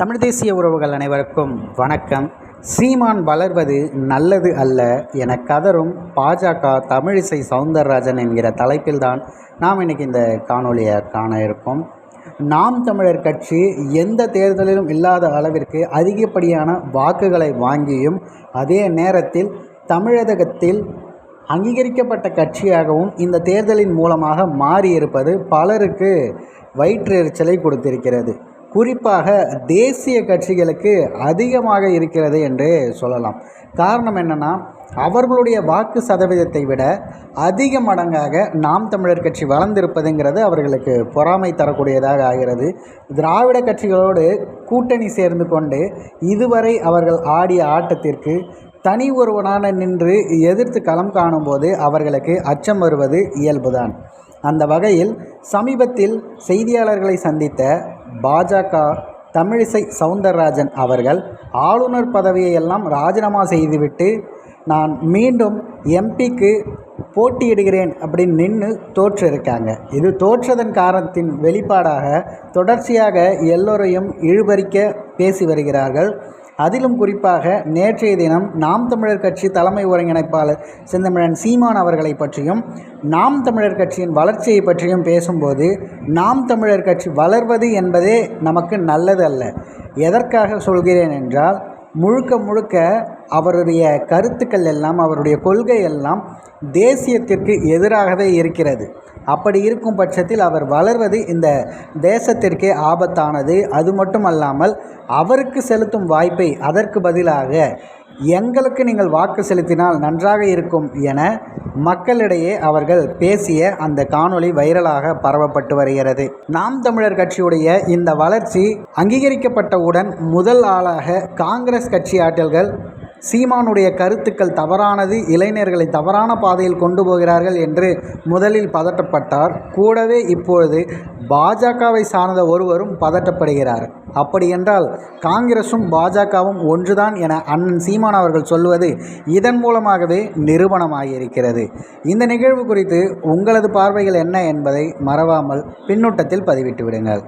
தமிழ் தேசிய உறவுகள் அனைவருக்கும் வணக்கம். சீமான் வளர்வது நல்லது அல்ல என கதரும் பாஜக தமிழிசை சவுந்தரராஜன் என்கிற தலைப்பில்தான் நாம் இன்றைக்கி இந்த காணொளியை காண இருக்கோம். நாம் தமிழர் கட்சி எந்த தேர்தலிலும் இல்லாத அளவிற்கு அதிகப்படியான வாக்குகளை வாங்கியும் அதே நேரத்தில் தமிழகத்தில் அங்கீகரிக்கப்பட்ட கட்சியாகவும் இந்த தேர்தலின் மூலமாக மாறியிருப்பது பலருக்கு வயிற்று எரிச்சலை கொடுத்திருக்கிறது. குறிப்பாக தேசிய கட்சிகளுக்கு அதிகமாக இருக்கிறது என்று சொல்லலாம். காரணம் என்னென்னா அவர்களுடைய வாக்கு சதவீதத்தை விட அதிக மடங்காக நாம் தமிழர் கட்சி வளர்ந்திருப்பதுங்கிறது அவர்களுக்கு பொறாமை தரக்கூடியதாக ஆகிறது. திராவிட கட்சிகளோடு கூட்டணி சேர்ந்து கொண்டு இதுவரை அவர்கள் ஆடிய ஆட்டத்திற்கு தனி ஒருவனான நின்று எதிர்த்து களம் காணும்போது அவர்களுக்கு அச்சம் வருவது இயல்புதான். அந்த வகையில் சமீபத்தில் செய்தியாளர்களை சந்தித்த பாஜக தமிழிசை சவுந்தரராஜன் அவர்கள் ஆளுநர் பதவியை எல்லாம் ராஜினாமா செய்துவிட்டு நான் மீண்டும் எம்பிக்கு போட்டியிடுகிறேன் அப்படின்னு நின்று தோற்றிருக்காங்க. இது தோற்றதன் காரணத்தின் வெளிப்பாடாக தொடர்ச்சியாக எல்லோரையும் இழுபறிக்க பேசி வருகிறார்கள். அதிலும் குறிப்பாக நேற்றைய தினம் நாம் தமிழர் கட்சி தலைமை ஒருங்கிணைப்பாளர் செந்தமிழன் சீமான் அவர்களை பற்றியும் நாம் தமிழர் கட்சியின் வளர்ச்சியை பற்றியும் பேசும்போது நாம் தமிழர் கட்சி வளர்வது என்பதே நமக்கு நல்லது அல்ல எதற்காக சொல்கிறேன் என்றால் முழுக்க முழுக்க அவருடைய கருத்துக்கள் எல்லாம் அவருடைய கொள்கை எல்லாம் தேசியத்திற்கு எதிராகவே இருக்கிறது. அப்படி இருக்கும் பட்சத்தில் அவர் வளர்வது இந்த தேசத்திற்கே ஆபத்தானது. அது மட்டும் அல்லாமல் அவருக்கு செலுத்தும் வாய்ப்பை அதற்கு பதிலாக எங்களுக்கு நீங்கள் வாக்கு செலுத்தினால் நன்றாக இருக்கும் என மக்களிடையே அவர்கள் பேசிய அந்த காணொளி வைரலாக பரவப்பட்டு வருகிறது. நாம் தமிழர் கட்சியுடைய இந்த வளர்ச்சி அங்கீகரிக்கப்பட்டவுடன் முதல் ஆளாக காங்கிரஸ் கட்சி ஆற்றல்கள் சீமானுடைய கருத்துக்கள் தவறானது இளைஞர்களை தவறான பாதையில் கொண்டு போகிறார்கள் என்று முதலில் பதட்டப்பட்டார். கூடவே இப்பொழுது பாஜகவை சார்ந்த ஒருவரும் பதட்டப்படுகிறார். அப்படியென்றால் காங்கிரஸும் பாஜகவும் ஒன்றுதான் என அண்ணன் சீமான் அவர்கள் சொல்வது இதன் மூலமாகவே நிரூபணமாகியிருக்கிறது இந்த நிகழ்வு குறித்து உங்களது பார்வைகள் என்ன என்பதை மறவாமல் பின்னூட்டத்தில் பதிவிட்டு விடுங்கள்.